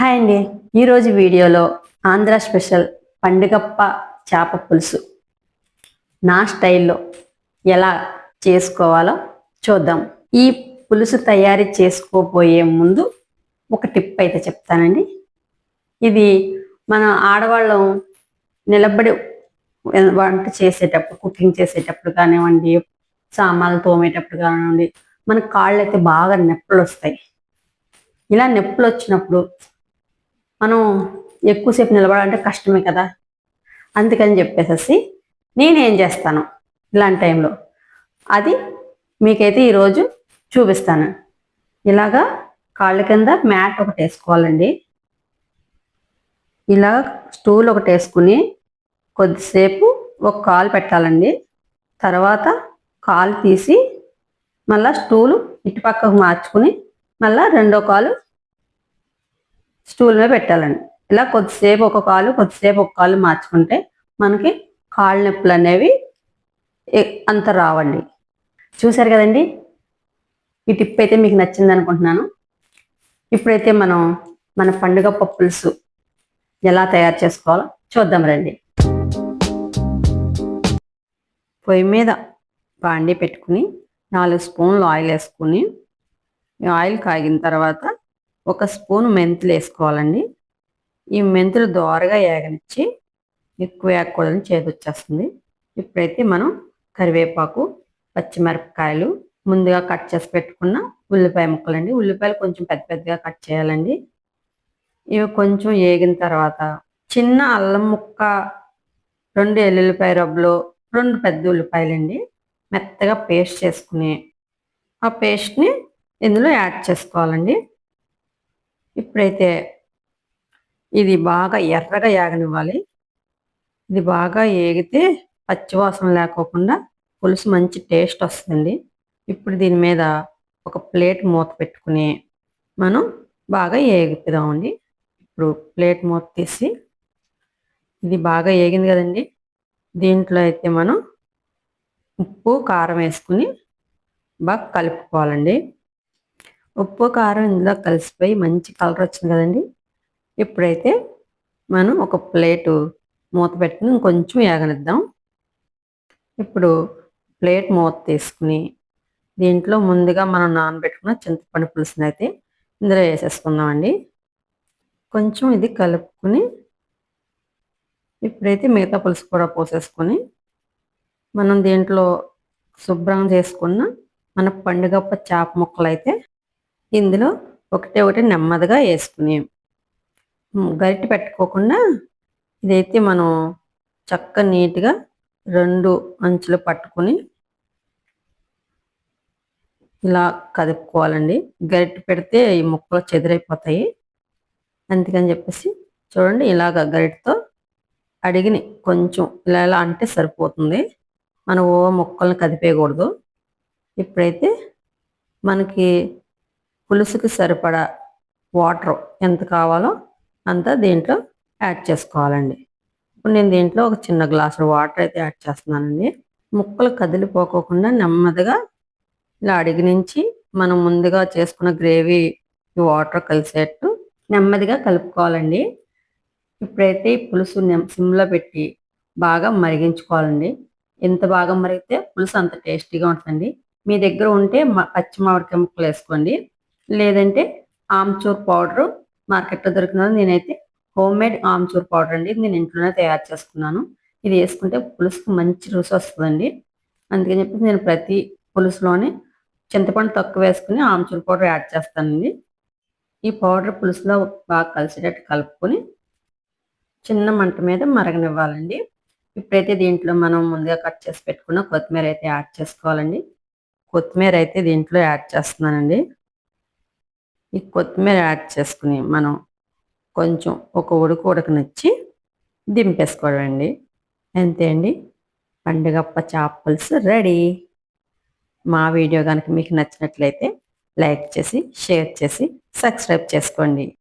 Hi అండి. ఈరోజు వీడియోలో ఆంధ్ర స్పెషల్ పండుగప్ప చేప పులుసు. నా స్టైల్లో ఎలా చేసుకోవాలో చూద్దాం. ఈ పులుసు తయారీ చేసుకోబోయే ముందు ఒక టిప్ అయితే చెప్తానండి. ఇది మన ఆడవాళ్ళం నిలబడి వంట చేసేటప్పుడు కుకింగ్ చేసేటప్పుడు కానివ్వండి సామాన్లు తోమేటప్పుడు కానివ్వండి మన కాళ్ళు అయితే బాగా నొప్పులు వస్తాయి ఇలా నొప్పులు వచ్చినప్పుడు మనం ఎక్కువసేపు నిలబడాలంటే కష్టమే కదా. అందుకని చెప్పేసి నేనేం చేస్తాను ఇలాంటి టైంలో. అది మీకైతే ఈరోజు చూపిస్తాను. ఇలాగా కాళ్ళ కింద మ్యాట్ ఒకటి వేసుకోవాలండి. ఇలా స్టూల్ ఒకటి వేసుకుని కొద్దిసేపు ఒక కాలు పెట్టాలండి. తర్వాత కాలు తీసి మళ్ళా స్టూలు ఇటుపక్కకు మార్చుకుని మళ్ళా రెండో కాలు స్టూల్ మీద పెట్టాలండి. ఇలా కొద్దిసేపు ఒక కాలు కొద్దిసేపు ఒక కాలు మార్చుకుంటే మనకి కాళ్ళ నొప్పులు అనేవి అంత రావండి. చూసారు కదండి? ఈ టిప్ అయితే మీకు నచ్చింది అనుకుంటున్నాను. ఇప్పుడైతే మనం మన పండుగ పప్పులుసు ఎలా తయారు చేసుకోవాలో చూద్దాం రండి. పొయ్యి మీద బాండి పెట్టుకుని నాలుగు స్పూన్లు ఆయిల్ వేసుకుని ఆయిల్ కాగిన తర్వాత ఒక స్పూన్ మెంతులు వేసుకోవాలండి. ఈ మెంతులు దోరగా ఏగనిచ్చి ఎక్కువ వేయకూడదని చేతి వచ్చేస్తుంది ఇప్పుడైతే మనం కరివేపాకు పచ్చిమిరపకాయలు ముందుగా కట్ చేసి పెట్టుకున్న ఉల్లిపాయ ముక్కలండి. ఉల్లిపాయలు కొంచెం పెద్ద పెద్దగా కట్ చేయాలండి. ఇవి కొంచెం ఏగిన తర్వాత చిన్న అల్లం ముక్క రెండు ఎల్లుల్లిపాయ రబ్బులు రెండు పెద్ద ఉల్లిపాయలండి. మెత్తగా పేస్ట్ చేసుకుని ఆ పేస్ట్ని ఇందులో యాడ్ చేసుకోవాలండి. ఇప్పుడైతే ఇది బాగా ఎర్రగా ఏగనివ్వాలి. ఇది బాగా ఏగితే పచ్చివాసన లేకోకుండా పులుసు మంచి టేస్ట్ వస్తుంది ఇప్పుడు దీని మీద ఒక ప్లేట్ మూత పెట్టుకుని మనం బాగా ఏగిపిదామండి. ఇప్పుడు ప్లేట్ మూత తీసి ఇది బాగా ఏగింది కదండి. దీంట్లో అయితే మనం ఉప్పు కారం వేసుకుని బాగా కలుపుకోవాలండి. ఉప్పు కారం ఇందులో కలిసిపోయి మంచి కలర్ వచ్చింది కదండి. ఇప్పుడైతే మనం ఒక ప్లేటు మూత పెట్టుకుని కొంచెం ఏగనిద్దాం. ఇప్పుడు ప్లేట్ మూత తీసుకుని దీంట్లో ముందుగా మనం నానబెట్టుకున్న చింతపండు పులుసుని అయితే ఇందులో వేసేసుకుందామండి. కొంచెం ఇది కలుపుకుని ఇప్పుడైతే మిగతా పులుసు కూడా పోసేసుకొని మనం దీంట్లో శుభ్రం చేసుకున్న మన పండుగప్ప చేప ముక్కలు అయితే ఇందులో ఒకటే ఒకటి నెమ్మదిగా వేసుకుని గరిటె పెట్టుకోకుండా ఇదైతే మనం చక్క నీట్గా రెండు అంచులు పట్టుకుని ఇలా కదుపుకోవాలండి. గరిటె పెడితే ఈ ముక్కలు చెదిరైపోతాయి. అందుకని చెప్పేసి చూడండి ఇలాగ గరిటతో అడిగిని కొంచెం ఇలా ఇలా అంటే సరిపోతుంది. మనం ఓ ముక్కల్ని కదిపేయకూడదు. ఇప్పుడైతే మనకి పులుసుకి సరిపడా వాటర్ ఎంత కావాలో అంత దీంట్లో యాడ్ చేసుకోవాలండి. ఇప్పుడు నేను దీంట్లో ఒక చిన్న గ్లాసు వాటర్ అయితే యాడ్ చేస్తున్నానండి. ముక్కలు కదిలిపోకోకుండా నెమ్మదిగా ఇలా అడిగి నుంచి మనం ముందుగా చేసుకున్న గ్రేవీ వాటర్ కలిసేట్టు నెమ్మదిగా కలుపుకోవాలండి. ఇప్పుడైతే పులుసు సిమ్లో పెట్టి బాగా మరిగించుకోవాలండి. ఎంత బాగా మరిగితే పులుసు అంత టేస్టీగా ఉంటుందండి. మీ దగ్గర ఉంటే పచ్చి మామిడికాయ ముక్కలు వేసుకోండి. లేదంటే ఆమ్చూర్ పౌడరు మార్కెట్లో దొరికినది నేనైతే హోమ్ మేడ్ ఆమ్చూర్ పౌడర్ అండి. నేను ఇంట్లోనే తయారు చేసుకున్నాను. ఇది వేసుకుంటే పులుసుకు మంచి రుచి వస్తుందండి. అందుకని చెప్పి నేను ప్రతి పులుసులోని చింతపండు తక్కువ వేసుకుని ఆమ్చూర్ పౌడర్ యాడ్ చేస్తానండి. ఈ పౌడర్ పులుసులో బాగా కలిసేటట్టు కలుపుకొని చిన్న మంట మీద మరగనివ్వాలండి. ఇప్పుడైతే దీంట్లో మనం ముందుగా కట్ చేసి పెట్టుకున్న కొత్తిమీర అయితే యాడ్ చేసుకోవాలండి. కొత్తిమీర అయితే దీంట్లో యాడ్ చేస్తున్నానండి. ఈ కొత్తిమీర యాడ్ చేసుకుని మనం కొంచెం ఒక ఉడుకు ఉడకనిచ్చి దింపేసుకోవడం అండి అంతే అండి. పండుగప్ప చేపల్స్ రెడీ. మా వీడియో కనుక మీకు నచ్చినట్లయితే లైక్ చేసి షేర్ చేసి సబ్స్క్రైబ్ చేసుకోండి.